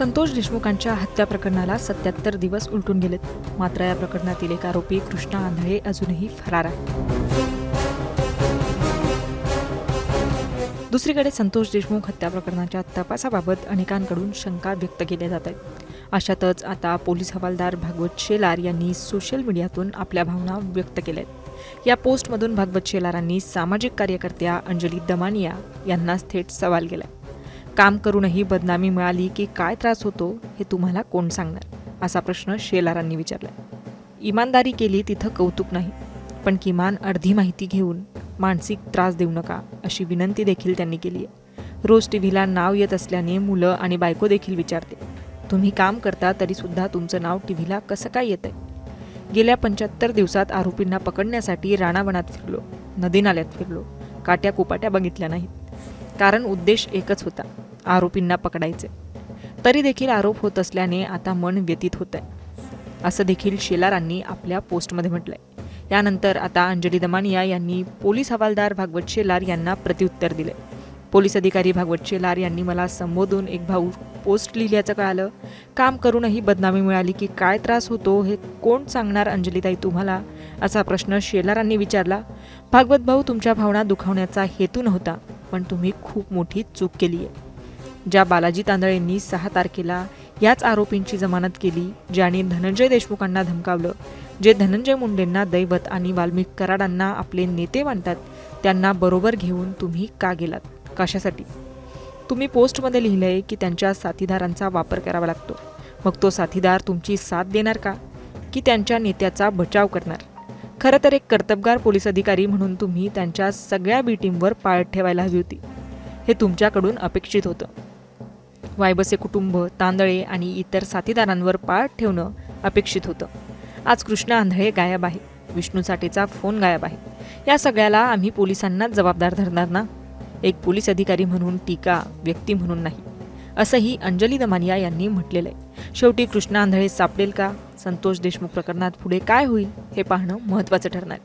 संतोष देशमुखांच्या हत्या प्रकरणाला सत्याहत्तर दिवस उलटून गेलेत. मात्र या प्रकरणातील एक आरोपी कृष्णा आंधळे अजूनही फरार आहे. दुसरीकडे संतोष देशमुख हत्या प्रकरणाच्या तपासाबाबत अनेकांकडून शंका व्यक्त केल्या जात आहेत. अशातच आता पोलीस हवालदार भागवत शेलार यांनी सोशल मीडियातून आपल्या भावना व्यक्त केल्या आहेत. या पोस्टमधून भागवत शेलारांनी सामाजिक कार्यकर्त्या अंजली दमानिया यांनाच थेट सवाल केला काम करूनही बदनामी मिळाली की काय त्रास होतो हे तुम्हाला कोण सांगणार? असा प्रश्न शेलारांनी विचारला. इमानदारी केली तिथं कौतुक नाही पण किमान अर्धी माहिती घेऊन मानसिक त्रास देऊ नका अशी विनंती देखील त्यांनी केली आहे. रोज टी व्हीला नाव येत असल्याने मुलं आणि बायको देखील विचारते तुम्ही काम करता तरीसुद्धा तुमचं नाव टी व्हीला कसं काय येतंय? गेल्या पंच्याहत्तर दिवसात आरोपींना पकडण्यासाठी राणावनात फिरलो नदी नाल्यात फिरलो काट्या कुपाट्या बघितल्या नाहीत. कारण उद्देश एकच होता आरोपींना पकडायचे. तरी देखील आरोप होत असल्याने आता मन व्यतीत होत आहे असं देखील शेलारांनी आपल्या पोस्टमध्ये म्हटलंय. यानंतर आता अंजली दमानिया यांनी पोलीस हवालदार भागवत शेलार यांना प्रत्युत्तर दिले पोलीस अधिकारी भागवत शेलार यांनी मला संबोधून एक भाऊ पोस्ट लिहिल्याचं कळालं. काम करूनही बदनामी मिळाली की काय त्रास होतो हे कोण सांगणार अंजलीताई तुम्हाला? असा प्रश्न शेलारांनी विचारला. भागवत भाऊ तुमच्या भावना दुखावण्याचा हेतू नव्हता पण तुम्ही खूप मोठी चूक केली आहे ज्या बालाजी तांदळेंनी सहा तारखेला याच आरोपींची जमानत केली ज्याने धनंजय देशमुखांना धमकावलं. जे धनंजय मुंडेंना दैवत आणि वाल्मिक कराडांना आपले नेते मानतात त्यांना बरोबर घेऊन तुम्ही का गेलात? कशासाठी? तुम्ही पोस्टमध्ये लिहिलंय की त्यांच्या साथीदारांचा वापर करावा लागतो. मग तो साथीदार तुमची साथ देणार का? की त्यांच्या नेत्याचा बचाव करणार? खरं तर एक कर्तबगार पोलीस अधिकारी म्हणून तुम्ही त्यांच्या सगळ्या बी टीमवर पाळत ठेवायला हवी होती. हे तुमच्याकडून अपेक्षित होतं. वायबसे कुटुंब तांदळे आणि इतर साथीदारांवर पाळ ठेवणं अपेक्षित होतं. आज कृष्णा आंधळे गायब आहे. विष्णू साठेचा फोन गायब आहे. या सगळ्याला आम्ही पोलिसांनाच जबाबदार धरणार ना? एक पोलीस अधिकारी म्हणून टीका व्यक्ती म्हणून नाही. असंही अंजली दमानिया यांनी म्हटलेलं आहे शेवटी कृष्णा आंधळे सापडेल का? संतोष देशमुख प्रकरणात पुढे काय होईल हे पाहणं महत्त्वाचं ठरणार.